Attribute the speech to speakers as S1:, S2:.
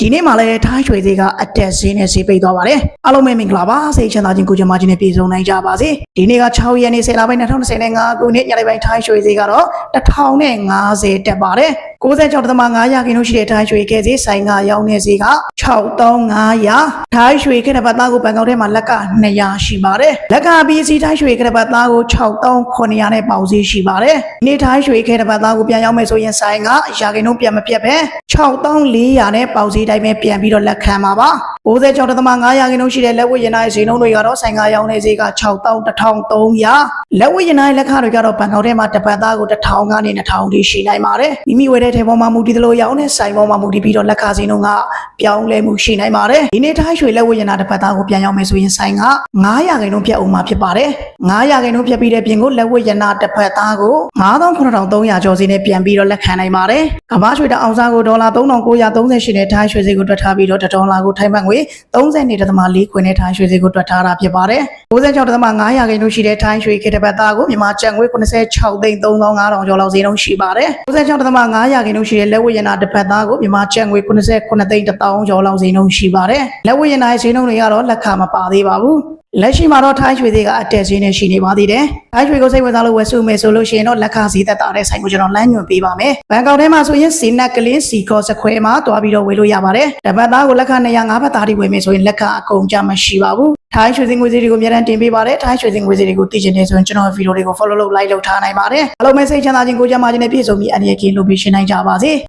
S1: ဒီနေ့မှလည်းထိုင်းရွှေသေးကအတက်ဈေးနဲ့ဈေးပိတ်သွားပါတယ်အားလုံးပဲမင်္ဂလာပါစိတ်ချမ်းသာခြင်းကိုကြမခြင်းနဲ့ပြည့်စုံနိုင်ကြပါစေဒီနေ့က6ရက်နေ့10လပိုင်း2025ခုနှစ်ညနေပိုင်းထိုင်းရွှေသေးကတော့1050တက်ပါတယ် 96.5ရာခိုင်နှုန်းရှိတဲ့ထိုင်းရွှေကဲဈေးဆိုင်ကရောင်းနေဈေးက6500ထိုင်းရွှေခက်တဲ့ပတ်သားကိုဘန်ကောက်ထဲမှာလက်က200ရှိပါတယ်လက်ကပြီးစီထိုင်းရွှေခက်တဲ့ပတ်သားကို6900နဲ့ပေါင်ဈေးရှိပါတယ်ဒီနေ့ထိုင်းရွှေခက်တဲ့ပတ်သားကိုပြန်ရောက်မယ်ဆိုရင်ဆိုင်ကရာခိုင်နှုန်းပြန်မပြတ်ပဲ6400နဲ့ပေါင်ဈေးတိုင်းပဲပြန်ပြီးတော့လက်ခံပါပါ 96.5ရာခိုင်နှုန်းရှိတဲ့လက်ဝတ်ရည်နိုင်ဈေးနှုန်းတွေကတော့ဆိုင်ကရောင်းနေဈေးက6300လက်ဝတ်ရည်နိုင်လက်ခတွေကတော့ဘန်ကောက်ထဲမှာတစ်ပတ်သားကို1000ကနေ2000ထိရှိနိုင်ပါတယ်မိမိဝယ်တဲ့ထဲပေါ်မှာမူတည်သလိုရောင်းတဲ့ဆိုင်ပေါ်မှာမူတည်ပြီးတော့လက်ခဈေးနှုန်းကပြောင်းလဲမှုရှိနိုင်ပါတယ်ဒီနေ့ထိုင်းရွှေလက်ဝတ်ရည်နာတစ်ပတ်သားကိုပြန်ရောက်မယ်ဆိုရင်ဆိုင်က900ရာခိုင်နှုန်းပြတ်အောင်မှာဖြစ်ပါတယ်900ရာခိုင်နှုန်းပြတ်ပြီးတဲ့ပြင်ကိုလက်ဝတ်ရည်နာတစ်ပတ်သားကို9300ကျော်စီနဲ့ပြန်ပြီးတော့လက်ခံနိုင်ပါတယ်ကမ္ဘာရွှေတအောင်စားကိုဒေါ်လာ3938နဲ့ထိုင်းရွှေဈေးကိုတွက်ထားပြီးတော့ဒေါ်လာကိုထိုင်းဘတ်ငွေ30.4ခွင်နဲ့ထိုင်းရွှေဈေးကိုတွက်ထားတာဖြစ်ပါတယ်96.500ရာခိုင်နှုန်းရှိတဲ့ထိုင်းရွှေခေတ္တပတ်သားကိုမြန်မာကျပ်ငွေ86သိန်း3500ကျော်လောက်ဈေးနှုန်းရှိပါတယ်96.500ရာခိုင်နှုန်းရှိတဲ့လက်ဝတ်ရည်နာတစ်ပတ်သားကိုမြန်မာကျပ်ငွေ89သိန်း1000ကျော်လောက်ဈေးနှုန်းရှိပါတယ်လက်ဝတ်ရည်နာရဲ့ဈေးနှုန်းတွေကတော့လက်ခမပါသေးပါဘူး လက်ရှိမှာတော့ထိုင်းရွှေသေးကအတက်ဈေးနဲ့ရှိနေပါသေးတယ်။ထိုင်းရွှေကိုစိတ်ဝင်စားလို့ဝယ်စုမယ်ဆိုလို့ရှိရင်တော့လက်ခဈေးသက်သာတဲ့ဆိုင်ကိုကျွန်တော်လမ်းညွှန်ပေးပါမယ်။ဘန်ကောက်ထဲမှာဆိုရင်စီနက်ကလင်းစီကောစခွဲမှာတွားပြီးတော့ဝယ်လို့ရပါတယ်။တပတ်သားကိုလက်ခ205ဘတ်သားထိဝယ်မယ်ဆိုရင်လက်ခအကုန်ကြမရှိပါဘူး။ထိုင်းရွှေစင်ငွေစည်းတွေကိုအများတန်းတင်ပေးပါတယ်။ထိုင်းရွှေစင်ငွေစည်းတွေကိုသိချင်တယ်ဆိုရင်ကျွန်တော်ဗီဒီယိုတွေကို follow လုပ် like လုပ်ထားနိုင်ပါတယ်။အားလုံးပဲစိတ်ချမ်းသာခြင်းကိုကြမ်းမာခြင်းနဲ့ပြည့်စုံပြီးအနေနဲ့ကင်းလို့ပြီးရှင်းနိုင်ကြပါစေ။